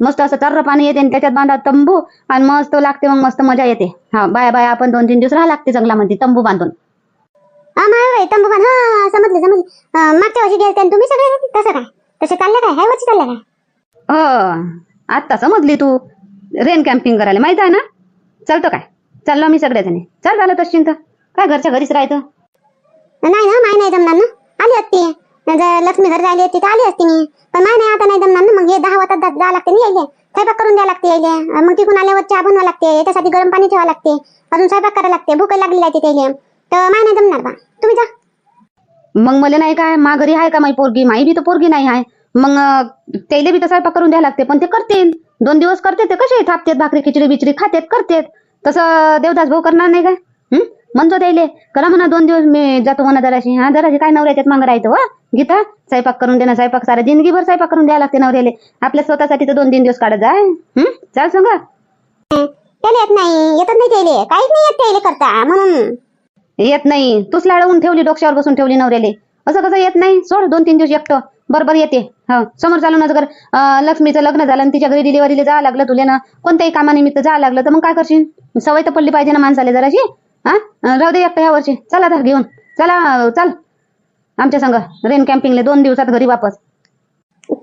मस्त असं टर्र पाणी येते आणि त्याच्यात बांधा तंबू आणि मस्त लागते मग मस्त मजा येते. हा बाया बाया आपण दोन तीन दिवस राहा लागते जंगलामध्ये तंबू बांधून. तंबू बांध. हा समजलं समजलं. मागच्या वर्षी गेले आणि तुम्ही सगळे? तसं काय? तसे चाललं काय? ह्या वर्षी चाललं काय? हो आत्ता समजली तू. रेन कॅम्पिंग करायला माहीत आहे ना? चालतं काय? चाललो मी सगळ्याजणी चल झालं तशी काय घरच्या घरीच राहायचं? नाही ना माय नाही जमणार ना. आली असती जर लक्ष्मी घर राहिली असती तर आली असती मी पण माय नाही आता नाही जमणार ना. मग हे दहा वाजता जावं लागते ना यायले. स्वयंपाक करून द्यावं लागते यायले. मग तिकून आल्यावर चहा बनवा लागते. याच्यासाठी गरम पाणी ठेवावं लागते. अजून स्वयंपाक करायला लागते. भूक लागली आहे त्याला तर माय नाही जमणार बा. तुम्ही जा. मग मला नाही काय? मा घरी आहे का माई पोरगी? माई बी तर पोरगी नाही आहे मग त्याला बी तर स्वयंपाक करून द्यावं लागते. पण ते करतील. दोन दिवस करते ते. कसे थापतेत भाकरी खिचडी बिचडी खातेत करतेत. तसं देवदास भाऊ करणार नाही काय? म्हणतो त्याले. करा म्हणा दोन दिवस मी जातो म्हणा जराशी हा जराशी काय नवऱ्याच्यात मागं राहतो वा गीता स्वयंपाक करून देणं स्वयंपाक सारा जिंदगीभर स्वयंपाक करून द्यायला लागते नवऱ्याले. आपल्या स्वतःसाठी तर दोन तीन दिवस काढत जाय हं? चाल सांगा. त्याला येत नाही. येतच नाही त्याला. काहीच नाही येत त्याला करता म्हणून. येत नाही. तूच लाडवून ठेवली डोक्यावर बसून ठेवली नवऱ्याले. असं कसं येत नाही? सोड दोन तीन दिवस एकटं. बरोबर येते. हो समोर चालून जर अं, लक्ष्मीचं लग्न झालं आणि तिच्या घरी डिलिव्हरीला जावं लागलं तुला ना. कोणत्याही कामानिमित्त जावं लागलं तर मग काय करशील? सवय तर पडली पाहिजे ना माणसाला जराशी. हा? राहू दे एकटं ह्या वर्षी. चला आता घेऊन. चला चल. आमच्या संग रेन कॅम्पिंगले दोन दिवसात घरी वापस.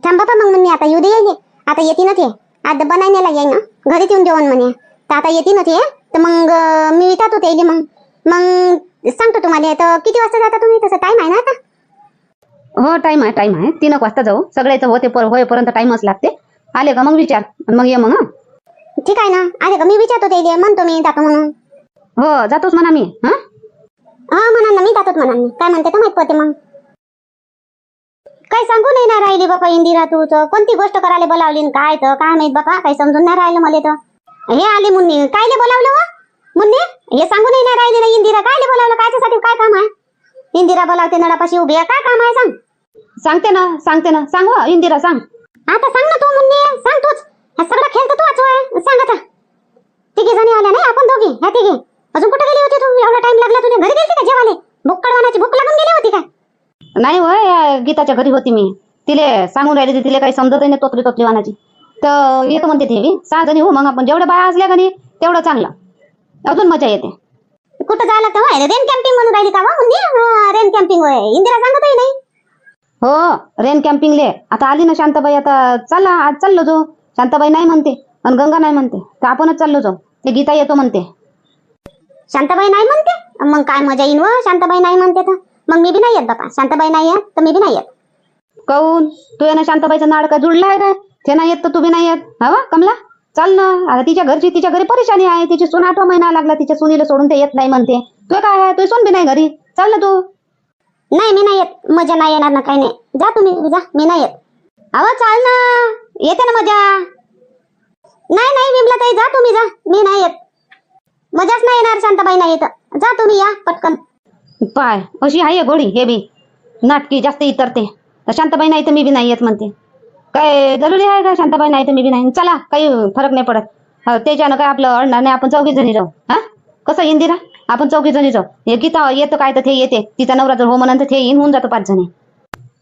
थांब बाबा मग म्हणे आता येऊ दे यायले आता येते ना ते आता बनायला येई ना. घरीच येऊन जेवण म्हणे. तर आता येते ना ते तर मग मी विचारतो ते मग. मग सांगतो तुम्हाला तर किती वाजता जाता तुम्ही? तसं टाइम आहे ना आता? हो टाइम आहे टाइम आहे. तीन एक वाजता जाऊ. सगळ्याचं होते पर- होईपर्यंत टाइमच लागते. आले का मग विचार? मग ये मग. ठीक आहे ना. आहे का? मी विचारतो ते म्हणतो मी जातो म्हणून. हो जातोच म्हणा मी हा. हा म्हणा ना मी जातोच म्हणा मी. काय म्हणते तर माहीत पडते मग. काय सांगू नाही ना राहिली बापा इंदिरा तू तर. कोणती गोष्ट करायला बोलावली काय तर? काय माहीत बापा काही समजून नाही राहिलं मला तर. हे आली मुन्नी. कायले बोलावलं वा मुन्नी हे सांगू नाही ना राहिली ना इंदिरा. कायले बोलावलं? कायच्यासाठी काय काम आहे? इंदिरा बोलावते नळापाशी उभी आहे. काय काम आहे सांग. सांगते ना सांगते ना. सांग हो, इंदिरा सांग. आता सांग ना तू मुन्नी. सांग तूच. हा सगळा खेळ तर तू वाचवाय सांग आता. तिघी जणी आल्या नाही आपण दोघी? ह्या तिघी? अजून कुठे गेली होती तू? एवढा टाइम लागला तुला? घरी गेली का जेवाले? भूक कळवानाची भूक लागून गेली होती काय नाही होय गीताच्या घरी होती मी. तिले सांगून राहिली तिले काही समजत नाही तोतरी तोतरी वानाची तर येतो म्हणते ते. सहा जणी हो मग आपण. जेवढ्या बाया असल्या का नाही तेवढं चांगलं. अजून मजा येते. कुठं जायला होय रेन कॅम्पिंग म्हणून राहिली का रेन कॅम्पिंग होय. इंदिरा सांगतही नाही. हो रेन कॅम्पिंगले आता आली ना शांताबाई आता चला आज चाललो जो शांताबाई नाही म्हणते आणि गंगा नाही म्हणते. तर आपणच चाललो जाऊ. ते गीता येतो म्हणते. शांताबाई नाही म्हणते? मग काय मजा येईन व? शांताबाई नाही म्हणते तर. मग मी बी नाही येत बापा. शांताबाई नाही येत तर मी बी नाही येत. काऊन? तू ना शांताबाईचं नाड का जुळलं आहे काय ते नाही येत तर तू बी नाही येत. हवा कमला? चाल ना. आता तिच्या घरची तिच्या घरी परेशानी आहे. तिची सून आठवा महिना लागला तिच्या सुनीला सोडून ते येत नाही म्हणते. तू काय आहे? तू सून बी नाही घरी. चाल ना तू. नाही मी नाही येत. मजा नाही येणार ना काही नाही. जा तुम्ही जा. मी नाही येत. अहो चाल ना. येते ना मजा. नाही नाही विमला ताई जा तुम्ही जा. मी नाही येत. मजाच नाही येणार शांताबाई नाही येत. जा तुम्ही या पटकन. पाय अशी आहे गोळी हे बी. नाटकी जास्त इतरते. शांताबाई नाही तर मी बी नाही येत म्हणते. काय जरुरी आहे का शांताबाई नाही तर मी बी नाही? चला काही फरक नाही पडत. हो, त्याच्यानं काय आपलं अडणार नाही आपण चौघी जणी जाऊ. हा? कसं इंदिरा आपण चौघी जणी जाऊ. हे गीता येतं काय तर ते येते. तिचा नवरा जर हो म्हणून तर ते येईन होऊन जातो पाच जणी.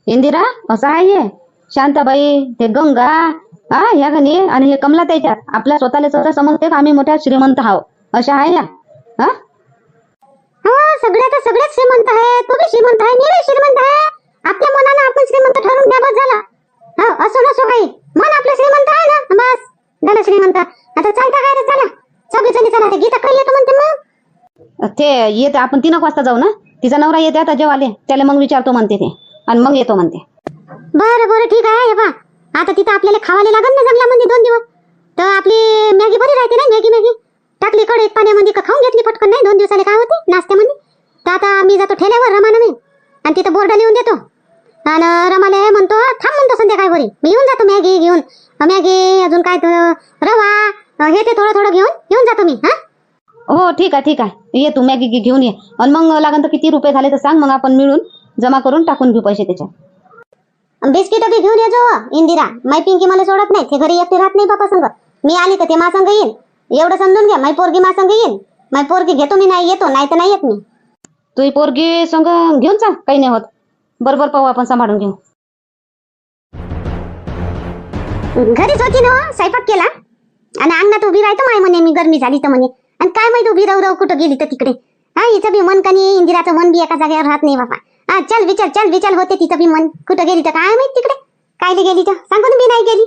इंदिरा असं आहे. हे. शांताबाई ते गंगा हा ह्या गणी आणि हे कमला त्याच्यात. आपल्या स्वतःला स्वतः समजते का आम्ही मोठ्या श्रीमंत आहो अशा आहे या हा? हो सगळ्या तर सगळेच श्रीमंत आहे तू बी श्रीमंत आहे मी बी श्रीमंत आहे. आपल्या मनानं आपण श्रीमंत ठरून द्या बस झालं. हो असो नसो काही. मन आपलं श्रीमंत आहे ना? बस. झालं श्रीमंत. आता चालता काय रे? चला. सगळी जणी चला ते गीता काही येतो म्हणते मग. ते येते. आपण तीन वाजता जाऊ ना? तिचा नवरा येते आता जेव्हा आले त्याला मग विचारतो म्हणते ते. आणि मग येतो म्हणते. बरं बरं. ठीक आहे पहा. आता तिथं आपल्याला खावायला लागल ना जंगलामध्ये दोन दिवस. तर आपली मॅगी बरी राहते ना? Maggi Maggi? टाकली कढईत पाण्यामध्ये का खाऊन घेतली पटकन. नाही दोन दिवसाला काय होते? नाश्त्यामध्ये तर आता मी जातो ठेल्यावर रमाना मी. आणि तिथं बोर्ड लिहून देतो. आणि रमाले म्हणतो थांब म्हणतो संध्याकाळी घरी मी येऊन जातो मॅगी घेऊन. मॅगी अजून काय रवा हे ते थोडं थोडं घेऊन येऊन जातो मी हा? हो ठीक आहे ठीक आहे. ये तू मॅगी घेऊन ये. आणि मग लागन तर किती रुपये झाले तर सांग मग आपण मिळून जमा करून टाकून घेऊ पैसे त्याच्यात बिस्किट बी घेऊन येजो इंदिरा. माय पिंकी मला सोडत नाही ते घरी एकटी राहत नाही बापा संग. मी आली तर ते मा संग येईन. एवढं समजून घ्या माय पोरगी मा संग येईन. माय पोरगी घेतो मी नाही येतो नाही तर नाही येत मी. तू ही पोरगी संग घेऊन जा काही नाही होत. बरोबर पाहू आपण सांभाळून घेऊ. घरीच होती ना हो, स्वयंपाक केला. आणि अंगणात उभी राहतो माय म्हणे मी गरमी झाली तर म्हणे. आणि काय माहिती उभी राहू राहू कुठं गेली तर तिकडे. हा हिचं बी मन कनी इंदिराचं मन बी एका जागेवर राहत नाही बाबा. हा चल विचार चल विचार होते तिचं बी मन. कुठं गेली तर काय माहीत तिकडे? कायले गेली तर? सांगून बी नाही गेली.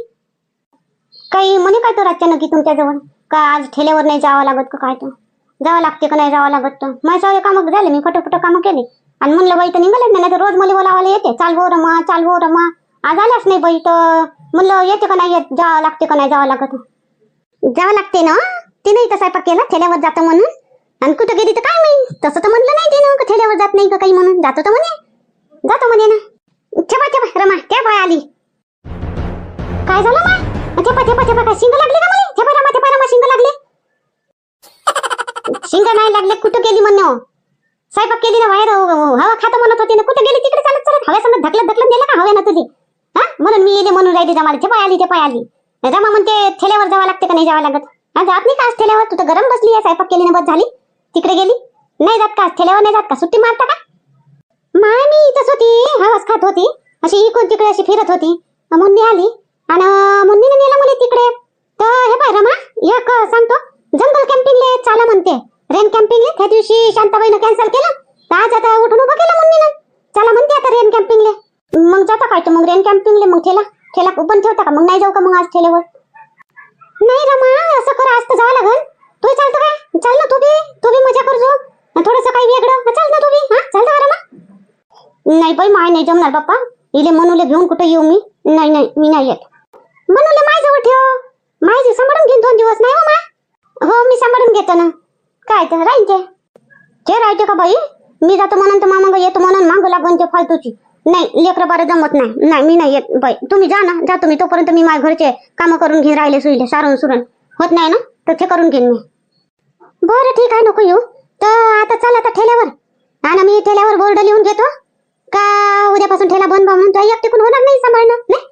काही म्हणे काय तो रातच्यानं की तुमच्याजवळ? का आज ठेल्यावर नाही जावं लागत का काय तो जावं लागते का नाही जावं लागत तर? माझ्या सगळे कामं झाले मी फटोफट कामं केले. आणि म्हणलं बाई तर निघालेच नाही तर रोज मला बोलावायला येते. चाल रमा चाल रमा. आज आलाच नाही बाई तर? म्हणलं येते का नाही येत? जावं लागते का नाही जावं लागत? जावं लागते ना? तिने इथं स्वयंपाक केला ठेल्यावर जातं म्हणून? आणि कुठं गेली तर काय मी तसं तर म्हणलं नाही तिनं का ठेल्यावर जात नाही का काही म्हणून? जातो तर म्हणे. जातो म्हणे ना. ठेवा ठेवा रमा ठेवा आली. काय झालं मा? ठेपा ठेपा ठेपा काय शिंग लागली का शिंग लागले? शिंग नाही लागले कुठं गेली म्हणणं? स्वयंपाक केली ना बाहेर हो, हो, हवा खात म्हणत होती ना कुठं गेली तिकडे? चालत चालत. हव्या हव्यासंग ढकलत ढकलत गेलं का हव्या ना तुझी? हा? म्हणून मी येले म्हणून राहिली जमाला. ठेपाय आली ठेपाय आली. जमा म्हणते ठेल्यावर जावं लागते का नाही जावं लागत? हा जात नाही का आज ठेल्यावर? तू तर गरम बसली आहे स्वयंपाक केली ना बस झाली. तिकडे गेली? नाही जात का आज ठेल्यावर? नाही जात का? सुट्टी मारता का? माय मी इथंच होती हवाच खात होती. अशी इकडून तिकडे अशी फिरत होती. मुन्नी आली. आणि मुन्नीने नेला मुली तिकडे. तर हे पाय रमा एक सांगतो. जंगल कॅम्पिंगले चाला म्हणते. रेन कॅम्पिंगले त्या दिवशी शांताबाईनं कॅन्सल केलं. तर आज आता उठून उभं केलं मुन्नीनं चला म्हणते आता रेन कॅम्पिंगले मग जाता काय मग रेन कॅम्पिंगले मग ठेला. ठेला ओपन ठेवता का? मग नाही जाऊ का मग आज ठेल्यावर? नाही रमा असं कर आज तर जावं लागल. तू चालतं काय? चाल ना तू बी. तू बी मजा करजो थोडस काही वेगळं. चाल ना तू बी. हा चालतं का रमा? नाही बाई माय नाही जमणार बाप्पा इले मनूले घेऊन कुठे येऊ मी? नाही नाही मी नाही येत. मनूले माय जवळ ठेव. माझी सांभाळून घेईन दोन दिवस नाही हो मा. हो मी सांभाळून घेतो ना. काय तर राहीन ते. ते राहते का बाई? मी जातो म्हणून तर मामा येतो म्हणून मागं लागून ते फालतूची. नाही लेकरं बरं जमत नाही. नाही मी नाही येत. बाई तुम्ही जा ना. जा तुम्ही तोपर्यंत मी माझ्या घरचे कामं करून घेऊन राहिले सुईले सारून सुरण होत नाही ना? तर ते करून घेईन मी. बरं ठीक आहे नको येऊ. तर आता चला आता ठेल्यावर. आणि मी ठेल्यावर बोर्ड लिहून घेतो. का उद्यापासून ठेला बंद म्हणून? तो एकटीकून होणार नाही सांभाळणं नाही?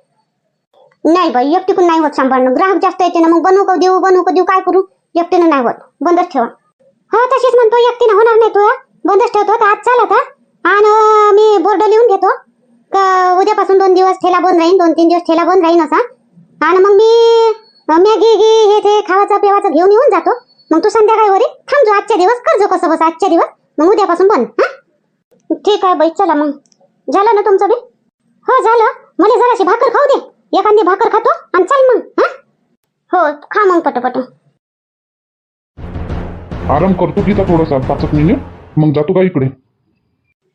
नाही बाई एकटीकून नाही होत सांभाळणं. ग्राहक जास्त येते ना मग बनवू का देऊ बनवू का देऊ काय करू? एकटीनं नाही होत. बंदच ठेवा. हो तशीच म्हणतो एकटीनं होणार नाही तू बंदच ठेवतो तर आज चालत आता आणि मी बोर्ड लिहून घेतो. का उद्यापासून दोन दिवस ठेला बंद राहीन दोन तीन दिवस ठेला बंद राहीन असा. आणि मग मी मॅगी गी हे ते खावाचं पिवाचं घेऊन येऊन जातो. मग तू संध्याकाळी वरी थांबजो आजच्या दिवस करजो कसं बस आजच्या दिवस. मग उद्यापासून बंद हा? ठीक आहे बाई चला मग. झालं ना तुमचं बी? हो झालं. मला जराशी भाकर खाऊ दे. एखादी भाकर खातो आणि चल मग हा? हो खा मग पटपट. आराम करतो की का थोडासा पाच एक मिनिट. मग जातो का इकडे?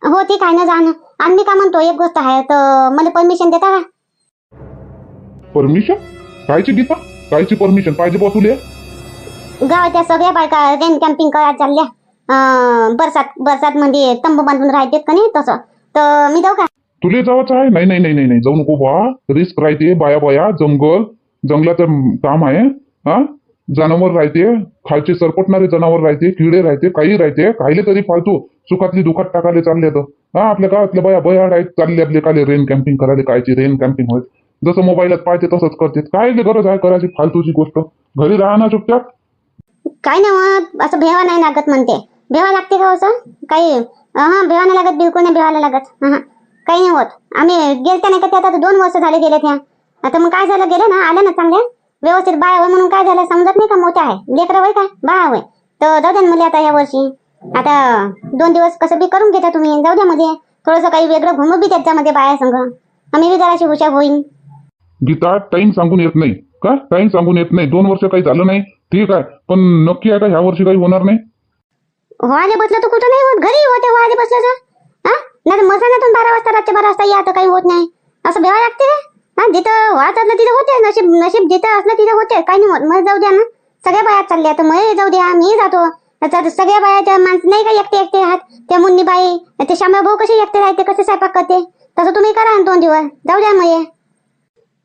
हो ठीक आहे ना जा ना आणि मी काय म्हणतो एक गोष्ट आहे तर मला परमिशन देता का? परमिशन कायची गीता? कायची परमिशन पाहिजे बा तुले? गावाच्या सगळ्या बायका रेन कॅम्पिंग करायला चालल्या. अं, बरसात बरसात मध्ये तंबू बांधून राहतेत का नाही तसं. तर मी जाऊ का? तुले जावाचं आहे? नाही नाही नाही नाही नाही. जाऊ नको बा रिस्क राहते बाया बाया जंगल. जंगलाचं काम आहे हा? जनावर राहते खालचे सरपटणारे जनावर राहते किडे राहते काही राहते काहीले तरी फालतू सुखातली दुखात टाकाले चालले तर. हा आपल्या गावातल्या बाया बया आहेत चालले आपले काले रेन कॅम्पिंग करायला कायची रेन कॅम्पिंग होत जसं मोबाईलात पाहते तसंच करते. काय गरज आहे करायची फालतूची गोष्ट? घरी राहा ना चुपचाप. काय ना असं भेवा नाही लागत म्हणते. भेवा लागते का हो, असं? काही हा भेवा नाही लागत बिलकुल नाही भेवायला लागत. हा. काही नाही होत. आम्ही गेलत्या नाही का ते आता दोन वर्ष झाले गेले त्या. आता मग काय झालं गेलं ना आल्या ना चांगल्या व्यवस्थित बाय होय म्हणून काय झालं समजत नाही का मोठ्या आहे. लेकरं होय काय बाय होय. तर जाऊ द्या मला आता या वर्षी. आता दोन दिवस कसं बी करून घेता तुम्ही. जाऊ द्या मध्ये. थोडंसं काही वेगळं घुमू बी त्याच्यामध्ये बाया संग आम्ही बी जराशी हुशार होईन. गीता टाइम सांगून येत नाही. का? टाइम सांगून येत नाही. दोन वर्ष काही झालं नाही. ठीक आहे. पण नक्की आहे का ह्या वर्षी काही होणार नाही? व्हाले बसलं तर कुठं नाही होत. घरी होते व्हाले बसलं तर हा नाही मसाल्यातून बारा वाजता रातच्या बारा वाजता या तर काही होत नाही. असं भेवा लागते रे. हा जिथं वाहत असलं तिथं होते नशीब नशीब जिथं असलं तिथं होते. काही नाही होत. मग जाऊ द्या ना. सगळ्या बाया चालल्या तर मग जाऊ द्या मी जातो. सगळ्या बायाच्या माणसं नाही का एकटे एकटे आहात त्या मुन्नी बाई ते श्यामा भाऊ कसे एकटे राहते? कसे स्वयंपाक करते? तसं तुम्ही करा ना दोन दिवस. जाऊ द्या मग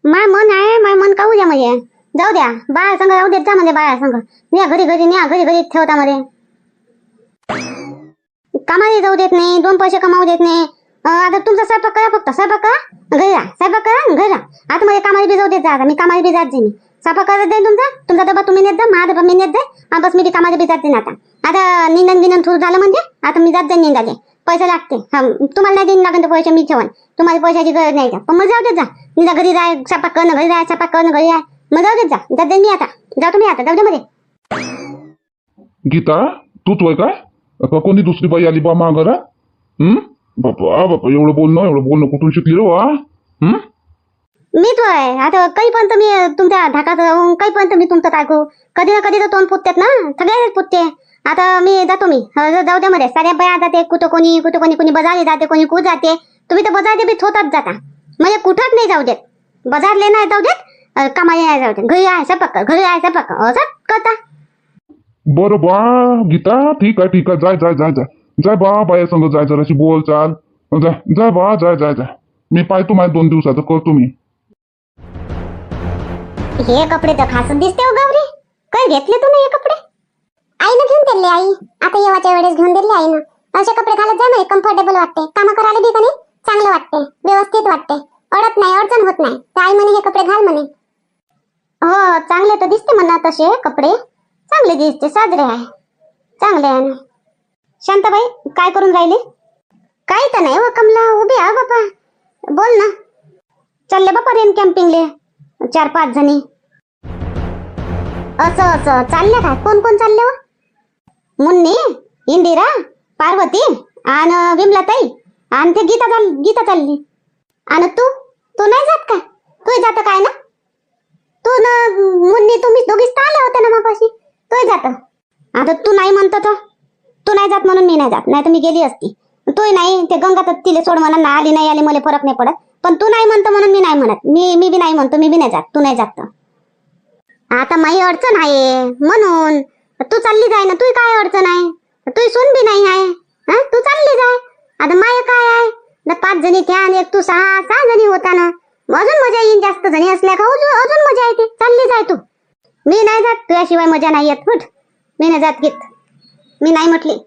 माय मन आहे माय मन काहू द्या म्हणजे जाऊ द्या. बाळा संग जाऊ देत जा म्हणजे बाळा संघ न्या घरी घरी न्या घरी घरी ठेवता मध्ये कामाला जाऊ देत नाही दोन पैसे कमावू देत नाही. आता तुमचा स्वयंपाक करा फक्त स्वयंपाक करा घरी जा स्वयंपाक करा घरी जा आता मध्ये कामाला बी जाऊ देत जा मी कामाला बी जात जाईन स्वयंपाक करत जाईन तुमचा तुमचा डबा तुम्ही नेत जा माझा डबा मी नेत जाईन आणि बस मी बी कामाला बी जात जाईन आता. आता निंदन बिंदन थोडं झालं म्हणजे आता मी जात जाईन निंदाले. पैसे लागते हा तुम्हाला नाही देईन लागेल तर पैसे मी ठेवन. तुम्हाला पैशाची गरज नाही का? पण मग जाऊ देत जा. निंदा घरी जाय स्वयंपाक करणं घरी राय स्वयंपाक करणं घरी राय मग जाऊ देत जा. जात जाईन मी आता. जाऊ तुम्ही आता. जाऊ दे मध्ये. गीता तूच वय काय? का कोणी दुसरी बाई आली बा माग बापा बापा एवढं बोलणं एवढं बोलणं कुठून शिकली वा मी तो आहे आता काही पण मी तुमच्या धाकात राहून काही पण मी तुमचं टाकू कधी ना कधी तर तोंड फुटतात ना? सगळे पुतते आता मी जातो मी. जाऊ द्या मध्ये साऱ्या बाया जाते. कुठं कोणी कुठं कोणी कोणी बजारले जाते कोणी कुठ जाते. तुम्ही तर बजारले बी थोतात जाता. म्हणजे कुठंच नाही जाऊ देत. बजारले नाही जाऊ देत. अं, कामाला नाही जाऊ देत. घरी आहे पक्का घरी आहे पक्क असं करता. बरं बा गीता ठीक आहे ठीक आहे जाय जाय जाय जाय. जाय बा बाया संग जाय जराशी बोल चाल. जाय जाय बा जाय जाय जाय. मी पाहतो माझ्या दोन दिवसाचं करतो मी. हे कपडे तर खास दिसते हो गौरी. काय घेतले तू हे कपडे? आईनं घेऊन दिले आई. आता येवाच्या वेळेस घेऊन दिले आईनं. असे कपडे घालत जा ना कम्फर्टेबल वाटते. काम करायला बी का चांगलं वाटते व्यवस्थित वाटते. अडत नाही अडचण होत नाही. तर आई म्हणे हे कपडे घाल म्हणे. हो चांगले तर दिसते म्हणा तसे कपडे. चांगले दिसते साजरे आहे. चांगले आहे ना. शांताबाई काय करून राहिले? काही तर नाही व कमला उभी आहे हो बापा. बोल ना. चालले बापा रेन कॅम्पिंगले. चार पाच जणी. असं असं. चालले काय? कोण कोण चालले व मुन्नी इंदिरा पार्वती आणि विमलाताई. आणि ते गीता चाल गीता चालली. आणि तू? तू नाही जात का? तू जात काय ना? तू ना मुन्नी तुम्ही दोघीच तर आल्या होत्या ना मापाशी. तू जात. आता तू नाही म्हणतो तर? तू नाही जात म्हणून मी नाही जात. नाही तर मी गेली असती. तू नाही ते गंगा तर तिले सोड म्हणा ना आली नाही आली मला फरक नाही पडत. पण तू नाही म्हणतो म्हणून मी नाही म्हणत. मी मी बी नाही म्हणतो मी बी नाही जात. तू नाही जात आता माही अडचण आहे. म्हणून. तू चालली जाय ना तू काय अडचण आहे? तू सून बी नाही आहे. हा? तू चालली जाय. आता माय काय आहे? ना पाच जणी त्या आणि एक तू सहा सहा जणी होता ना. अजून मजा येईन जास्त जणी असल्या का? अजून अजून मजा येते. चालली जाय तू. मी नाही जात तुझ्याशिवाय मजा नाही येत कुठ मी नाही जात गीत. मी नाही म्हटली.